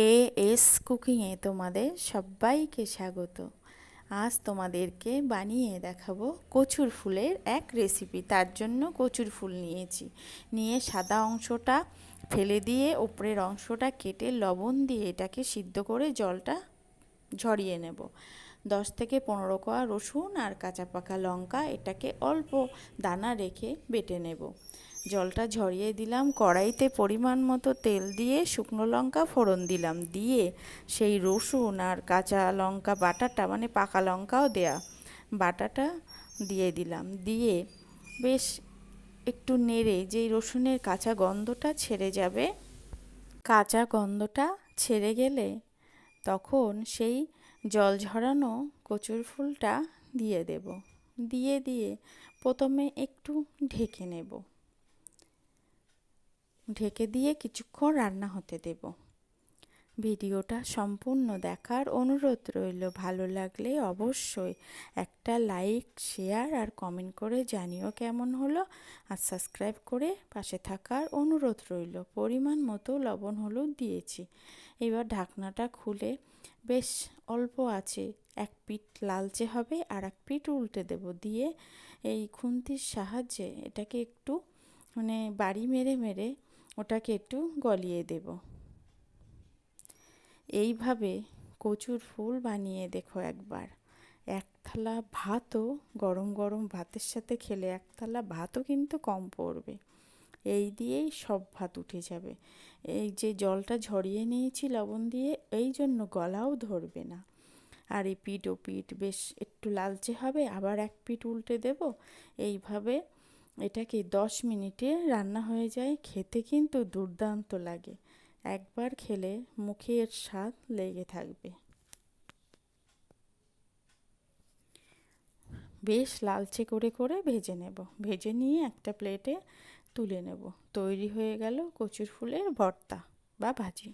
A S কুকিংয়ে তোমাদের সবাইকে স্বাগত। আজ তোমাদেরকে বানিয়ে দেখাবো কচুর ফুলের এক রেসিপি তার জন্য কচুর ফুল নিয়েছি। নিয়ে সাদা অংশটা ফেলে দিয়ে ওপরের অংশটা কেটে লবণ দিয়ে এটাকে সিদ্ধ করে জলটা ঝরিয়ে নেব। দশ থেকে পনেরো কোয়া রসুন আর কাঁচা পাকা লঙ্কা এটাকে অল্প দানা রেখে বেটে নেব। জলটা ঝরিয়ে দিলাম, কড়াইতে পরিমাণ মতো তেল দিয়ে শুকনো লঙ্কা ফোড়ন দিলাম। দিয়ে সেই রসুন আর কাঁচা লঙ্কা বাটাটা মানে পাকা লঙ্কাও দেয়া, বাটাটা দিয়ে দিলাম। দিয়ে বেশ একটু নেড়ে যেই রসুনের কাঁচা গন্ধটা ছেড়ে যাবে, কাঁচা গন্ধটা ছেড়ে গেলে তখন সেই জল ঝরানো কচুর ফুলটা দিয়ে দেব। দিয়ে দিয়ে প্রথমে একটু ঢেকে নেব। ঢেকে দিয়ে কিছুক্ষণ রান্না হতে দেব। ভিডিওটা সম্পূর্ণ দেখার অনুরোধ রইল। ভালো লাগলে অবশ্যই একটা লাইক, শেয়ার আর কমেন্ট করে জানিও কেমন হলো। আর সাবস্ক্রাইব করে পাশে থাকার অনুরোধ রইল। পরিমাণ মতো লবণ হলুদ দিয়েছি। এবার ঢাকনাটা খুলে বেশ অল্প আছে, এক পিঠ লালচে হবে আর এক পিঠ উল্টে দেব। দিয়ে এই খুন্তির সাহায্যে এটাকে একটু মানে বাড়ি মেরে মেরে ওটাকে একটু গলিয়ে দেব। এইভাবে কচুর ফুল বানিয়ে দেখো একবার। এক থালা ভাতও, গরম গরম ভাতের সাথে খেলে এক থালা ভাতও কিন্তু কম পড়বে। এই দিয়েই সব ভাত উঠে যাবে। এই যে জলটা ঝরিয়ে নিয়েছি লবণ দিয়ে, এই জন্য গলাও ধরবে না। আর এই পিঠ ও পিঠ বেশ একটু লালচে হবে, আবার এক পিঠ উল্টে দেব। এইভাবে এটাকে দশ মিনিটে রান্না হয়ে যায়, খেতে কিন্তু দুর্দান্ত লাগে। একবার খেলে মুখের স্বাদ লেগে থাকবে। বেশ লালচে করে করে ভেজে নেব। ভেজে নিয়ে একটা প্লেটে তুলে নেব। তৈরি হয়ে গেল কচুর ফুলের ভর্তা বা ভাজি।